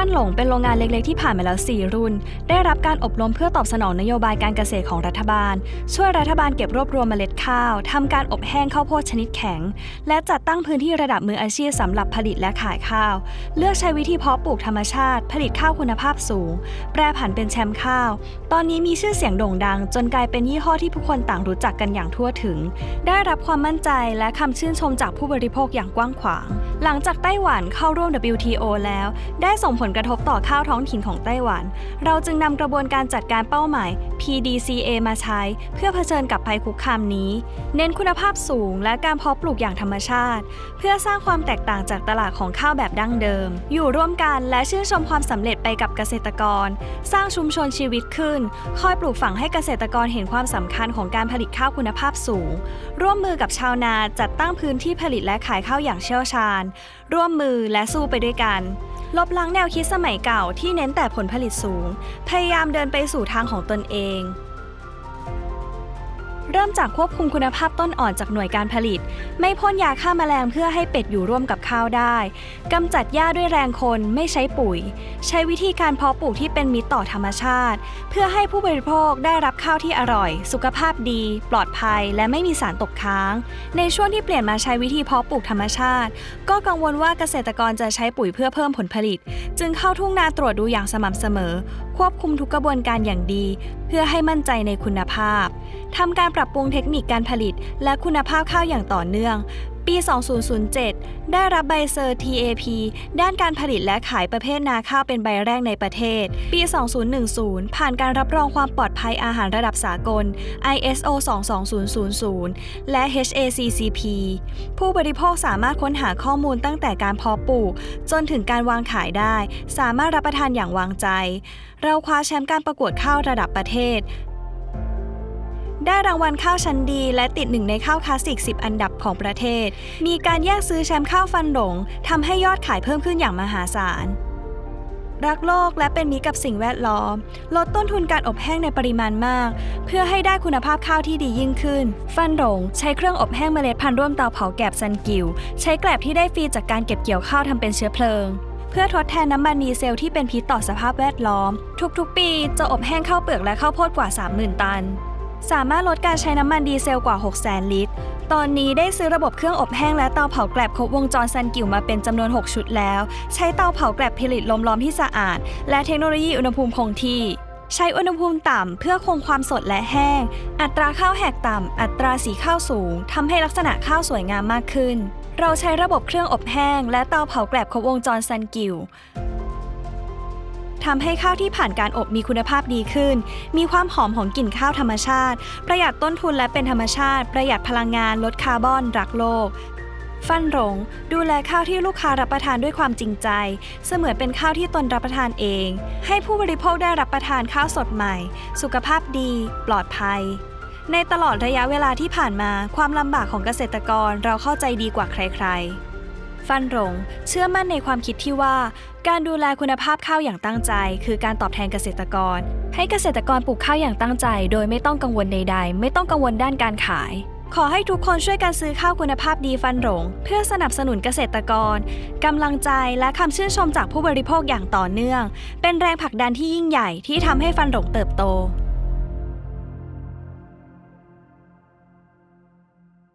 ฟันหลงเป็นโรงงานเล็กๆที่ผ่านมาแล้ว 4 รุ่น ได้รับการอบรมเพื่อตอบสนองนโยบายการเกษตรของรัฐบาล ช่วยรัฐบาลเก็บรวบรวมเมล็ดข้าวทำการอบแห้งข้าวโพดชนิดแข็ง และจัดตั้งพื้นที่ระดับมืออาชีพสำหรับผลิตและขายข้าว เลือกใช้วิธีเพาะปลูกธรรมชาติ ผลิตข้าวคุณภาพสูง แปรผันเป็นแชมป์ข้าว ตอนนี้มีชื่อเสียงโด่งดัง จนกลายเป็นยี่ห้อที่ผู้คนต่างรู้จักกันอย่างทั่วถึง ได้รับความมั่นใจและคำชื่นชมจากผู้บริโภคอย่างกว้างขวางหลังจากไต้หวันเข้าร่วม WTO แล้ว ได้ส่งผลกระทบต่อข้าวท้องถิ่นของไต้หวัน เราจึงนำกระบวนการจัดการเป้าหมาย PDCA มาใช้ เพื่อเผชิญกับภัยคุกคามนี้ เน้นคุณภาพสูงและการเพาะปลูกอย่างธรรมชาติ เพื่อสร้างความแตกต่างจากตลาดของข้าวแบบดั้งเดิม อยู่ร่วมกันและชื่นชมความสำเร็จไปกับเกษตรกร สร้างชุมชนชีวิตขึ้น คอยปลูกฝังให้เกษตรกรเห็นความสำคัญของการผลิตข้าวคุณภาพสูง ร่วมมือกับชาวนาจัดตั้งพื้นที่ผลิตและขายข้าวอย่างเชี่ยวชาญร่วมมือและสู้ไปด้วยกัน ลบล้างแนวคิดสมัยเก่าที่เน้นแต่ผลผลิตสูง พยายามเดินไปสู่ทางของตนเอง เริ่มจากควบคุมคุณภาพต้นอ่อนจากหน่วยการผลิต ไม่พ่นยาฆ่าแมลงเพื่อให้เป็ดอยู่ร่วมกับข้าวได้กำจัดหญ้าด้วยแรงคนไม่ใช้ปุ๋ย ใช้วิธีการเพาะปลูกที่เป็นมิตรต่อธรรมชาติ เพื่อให้ผู้บริโภคได้รับข้าวที่อร่อย สุขภาพดี ปลอดภัย และไม่มีสารตกค้าง ในช่วงที่เปลี่ยนมาใช้วิธีเพาะปลูกธรรมชาติ ก็กังวลว่าเกษตรกรจะใช้ปุ๋ยเพื่อเพิ่มผลผลิต จึงเข้าทุ่งนาตรวจดูอย่างสม่ำเสมอ ควบคุมทุกกระบวนการอย่างดี เพื่อให้มั่นใจในคุณภาพทำการปรับปรุงเทคนิคการผลิต และคุณภาพข้าวอย่างต่อเนื่อง ปี 2007 ได้รับใบเซอร์ TAP ด้านการผลิตและขายประเภทนาข้าวเป็นใบแรกในประเทศ ปี 2010 ผ่านการรับรองความปลอดภัยอาหารระดับสากล ISO 22000 และ HACCP ผู้บริโภคสามารถค้นหาข้อมูลตั้งแต่การเพาะปลูก จนถึงการวางขายได้ สามารถรับประทานอย่างวางใจ เราคว้าแชมป์การประกวดข้าวระดับประเทศ ได้รางวัลข้าวชั้นดี และติดหนึ่งในข้าวคลาสสิก 10 อันดับของประเทศ มีการแย่งซื้อแชมป์ข้าวฟันหลงทำให้ยอดขายเพิ่มขึ้นอย่างมหาศาล รักโลกและเป็นมิตรกับสิ่งแวดล้อม ลดต้นทุนการอบแห้งในปริมาณมาก เพื่อให้ได้คุณภาพข้าวที่ดียิ่งขึ้น ฟันหลงใช้เครื่องอบแห้งเมล็ดพันธุ์ร่วมเตาเผาแกบซันกิว ใช้แกลบที่ได้ฟรีจากการเก็บเกี่ยวข้าวทำเป็นเชื้อเพลิงเพื่อทดแทนน้ำมันดีเซลที่เป็นพิษต่อสภาพแวดล้อม ทุกๆ ปีจะอบแห้งข้าวเปลือกและข้าวโพดกว่า 30,000 ตัน สามารถลดการใช้น้ำมันดีเซลกว่า 600,000 ลิตร ตอนนี้ได้ซื้อระบบเครื่องอบแห้งและเตาเผาแกลบครบวงจรซันกิวมาเป็นจำนวน 6 ชุดแล้ว ใช้เตาเผาแกลบผลิตลมร้อนที่สะอาด และเทคโนโลยีอุณหภูมิคงที่ ใช้อุณหภูมิต่ำเพื่อคงความสดและแห้ง อัตราข้าวแหกต่ำ อัตราสีข้าวสูงทำให้ลักษณะข้าวสวยงามมากขึ้น เราใช้ระบบเครื่องอบแห้ง และเตาเผาแกลบครบวงจรซันกิว ทำให้ข้าวที่ผ่านการอบมีคุณภาพดีขึ้น มีความหอมของกลิ่นข้าวธรรมชาติ ประหยัดต้นทุนและเป็นธรรมชาติ ประหยัดพลังงาน ลดคาร์บอน รักโลก ฟันหลงดูแลข้าวที่ลูกค้ารับประทานด้วยความจริงใจ เสมือนเป็นข้าวที่ตนรับประทานเอง ให้ผู้บริโภคได้รับประทานข้าวสดใหม่ สุขภาพดี ปลอดภัย ในตลอดระยะเวลาที่ผ่านมา ความลำบากของเกษตรกรเราเข้าใจดีกว่าใครๆ ฟันหลงเชื่อมั่นในความคิดที่ว่า การดูแลคุณภาพข้าวอย่างตั้งใจ คือการตอบแทนเกษตรกร ให้เกษตรกรปลูกข้าวอย่างตั้งใจ โดยไม่ต้องกังวลใดๆ ไม่ต้องกังวลด้านการขาย ขอให้ทุกคนช่วยกันซื้อข้าวคุณภาพดีฟันหลงเพื่อสนับสนุนเกษตรกรกำลังใจและคำชื่นชมจากผู้บริโภคอย่างต่อเนื่อง เป็นแรงผลักดันที่ยิ่งใหญ่ที่ทำให้ฟันหลงเติบโต